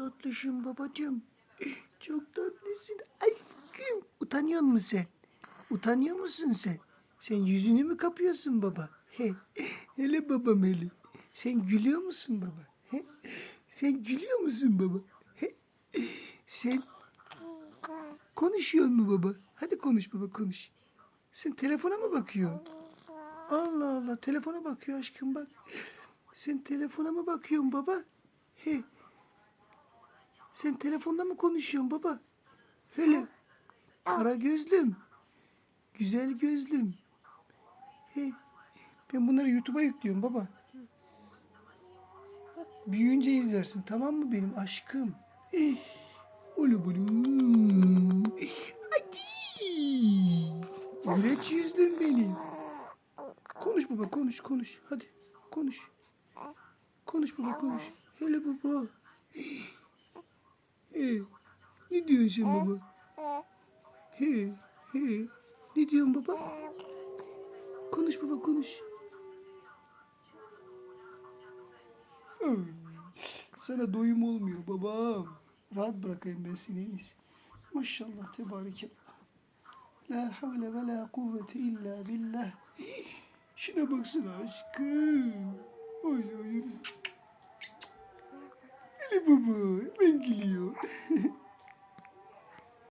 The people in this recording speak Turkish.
tatlısın babacığım. Çok tatlısın aşkım. Utanıyor musun sen? Utanıyor musun sen? Sen yüzünü mü kapıyorsun baba? He. Hele babam hele. Sen gülüyor musun baba? He? Sen gülüyor musun baba? He? Sen konuşuyor mu baba? Hadi konuş baba konuş. Sen telefona mı bakıyorsun? Allah Allah telefona bakıyor aşkım bak. Sen telefona mı bakıyorsun baba? He. Sen telefonda mı konuşuyorsun baba? Hele. Kara gözlüm. Güzel gözlüm. He. Ben bunları YouTube'a yüklüyorum baba. Büyüyünce izlersin tamam mı benim aşkım? Ulu bulum. Hadi. Güleç yüzlüm benim. Konuş baba konuş konuş. Hadi konuş. Konuş baba konuş. Hele baba. He. Ne diyorsun sen baba? He. He. Ne diyorsun baba? Konuş baba konuş. Sana doyum olmuyor babam. Rahat bırakayım ben seni en iyisi. Maşallah tebarekallah. La havle ve la kuvvete illa billah. Şuna baksana aşkım. Ay. ay. Hele baba gülüyor.